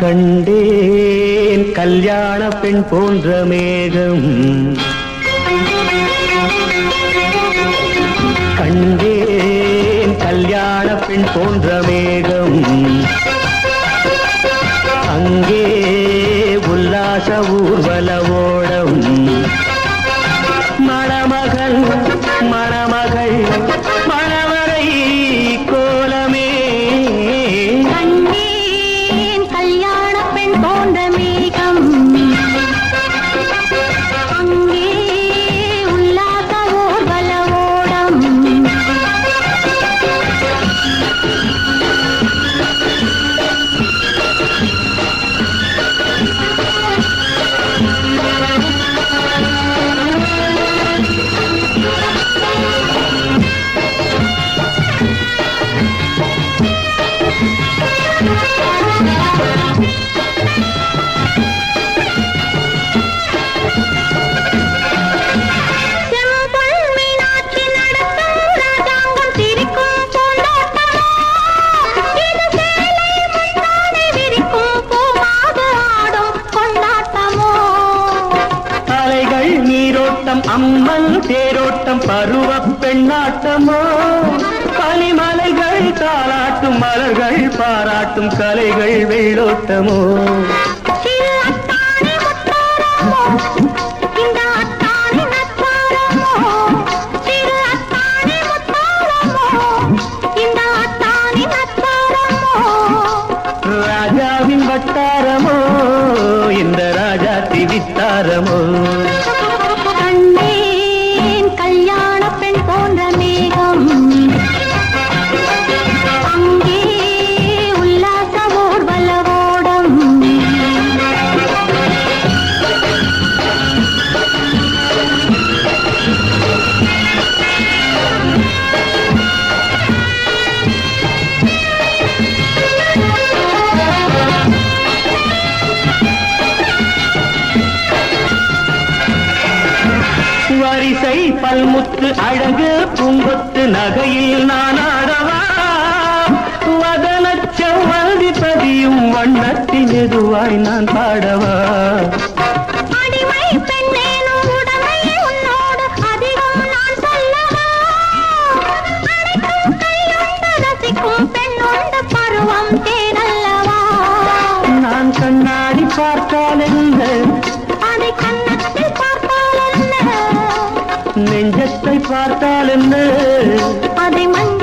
கண்டேன் கல்யாண பெண் போன்ற மேகம். கண்டேன் கல்யாண பெண் போன்ற மேகம். அங்கே உல்லாச ஊர் தேரோட்டம் பருவ பெண்ணாட்டமோ? பனிமலைகள் தாளாட்டும் மலர்கள் பாராட்டும் கலைகள் வெள்ளோட்டமோ ராஜாவின் வட்டாரமோ? இந்த ராஜா திவித்தாரமோ? வரிசை பல்முத்து அழகு பூங்கொத்து நகையில் நான் ஆடவா? வதனச் செவ்வந்தி பதியும் வண்ணத்தில் எதுவாய் நான் பாடவா? நான் கண்ணாடி பார்த்தால் என்ன? அதை நெஞ்சத்தை பார்த்தால் என்ன? அதை மஞ்சத்தில்